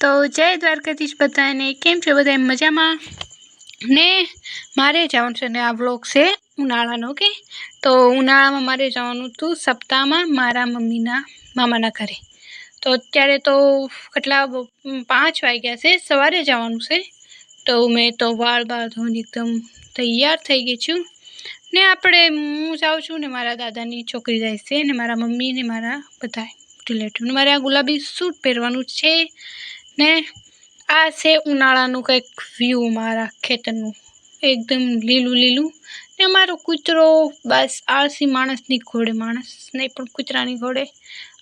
તો જય દ્વારકાધીશ બધાને. કેમ છો બધા? મજામાં? ને મારે જવાનું છે ને આ વ્લોગ છે ઉનાળાનો કે તો ઉનાળામાં મારે જવાનું હતું સપ્તાહમાં મારા મમ્મીના મામાના ઘરે. તો અત્યારે તો કેટલા પાંચ વાગ્યા છે. સવારે જવાનું છે. તો મેં તો વાળ બાળ ધોઈને એકદમ તૈયાર થઈ ગઈ છું. ને આપણે હું જાઉં છું ને મારા દાદાની છોકરી જાય છે ને મારા મમ્મી ને મારા બધા રિલેટિવ મારે આ ગુલાબી સૂટ પહેરવાનું છે. ને આ છે ઉનાળાનું કંઈક વ્યૂ મારા ખેતરનું. એકદમ લીલું લીલું. ને મારો કૂતરો, બસ આળસી માણસની ઘોડે, માણસ નહીં પણ કૂતરાની ઘોડે,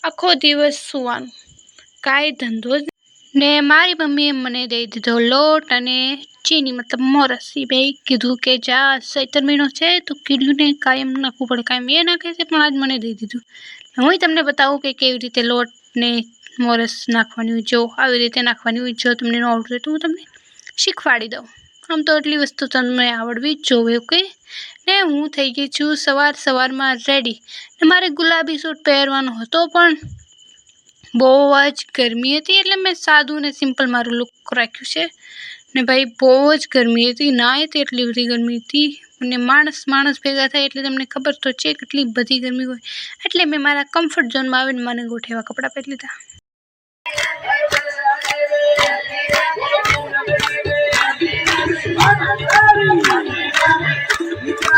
આખો દિવસ સુવાનું. કાંઈ ધંધો જ ને મારી મમ્મીએ મને દઈ દીધો લોટ અને ચીની, મતલબ મોરસ એ બે કીધું કે જા સૈતર મહિનો છે, તો કીડુંને કાયમ નાખવું પડે. કાયમ એ નાખે છે, પણ આજ મને દઈ દીધું. હું તમને બતાવું કે કેવી રીતે લોટને મોરસ નાખવાની હોય, જો આવી રીતે નાખવાની હોય, જો તમને ન આવડતું હોય તો હું તમને શીખવાડી દઉં. આમ તો એટલી વસ્તુ તમને આવડવી જ જોવે, ઓકે? ને હું થઈ ગઈ છું સવાર સવારમાં રેડી ને મારે ગુલાબી સૂટ પહેરવાનો હતો પણ બહુ જ ગરમી હતી, એટલે મેં સાદું ને સિમ્પલ મારું લુક રાખ્યું છે. ને ભાઈ, બહુ જ ગરમી હતી, ના હતી એટલી બધી ગરમી હતી. અને માણસ માણસ ભેગા થાય એટલે તમને ખબર તો છે કેટલી બધી ગરમી હોય. એટલે મેં મારા કમ્ફર્ટ ઝોનમાં આવીને મને ગોઠેવા કપડાં પહેરી લીધા.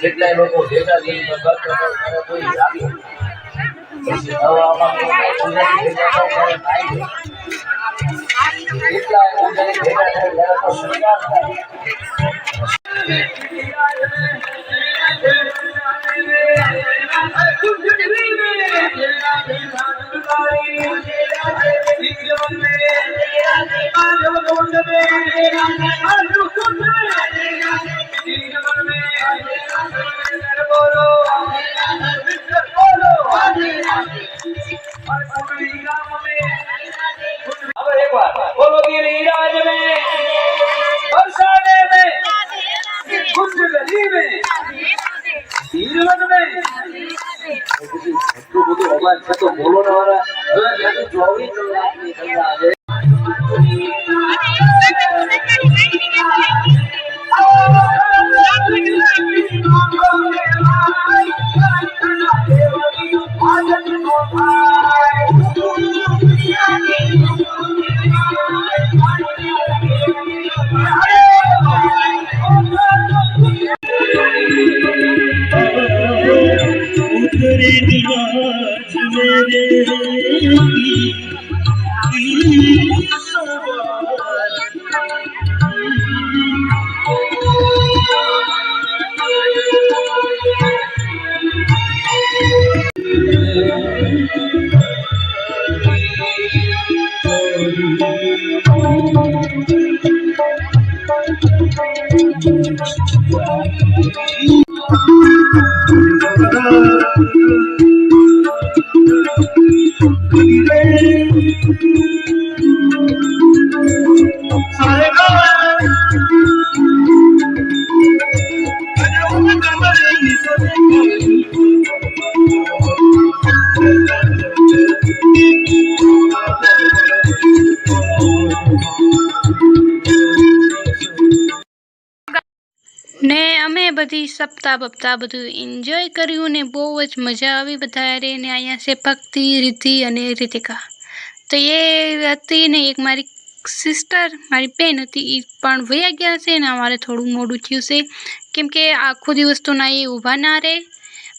કેટલાય લોકો ભેગા થઈને કરતો હોય ત્યારે કોઈ લાગે. પછી હવામાં કોઈ ભેગા ભેગા થાય ત્યારે થાય. કેટલાય લોકો જ્યારે ભેગા થાય ત્યારે તો શૃંગાર થાય. એટલું બધું અવાજ છે તો બોલો ને વાળા હવે ત્યાંથી Bye. Hare ને અમે બધી સપ્તાહ બપ્તાહ બધું એન્જોય કર્યું ને બહુ જ મજા આવી બધા હારે ને અહીંયા છે ભક્તિ રિદ્ધિ અને રીતિકા. તો એ હતી ને એક મારી સિસ્ટર મારી બેન હતી એ પણ વયા ગયા છે ને અમારે થોડું મોડું થયું છે. કેમ કે આખો દિવસ તો ના એ ઊભા ના રહે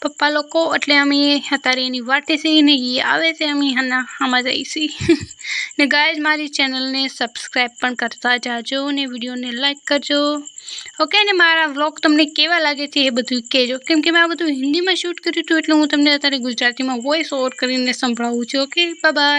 પપ્પા લોકો, એટલે અમે અત્યારે એની વાટે છીએ ને એ આવે છે, અમે હના આમાં જઈએ છીએ. ને ગાય મારી ચેનલને સબસ્ક્રાઈબ પણ કરતા જાજો ને વિડીયોને લાઈક કરજો. ઓકે ને મારા વ્લોગ તમને કેવા લાગે છે એ બધું કહેજો. કેમ કે મેં આ બધું હિન્દીમાં શૂટ કર્યું હતું, એટલે હું તમને અત્યારે ગુજરાતીમાં વોઇસ ઓવર કરીને સંભળાવું છું. Okay bye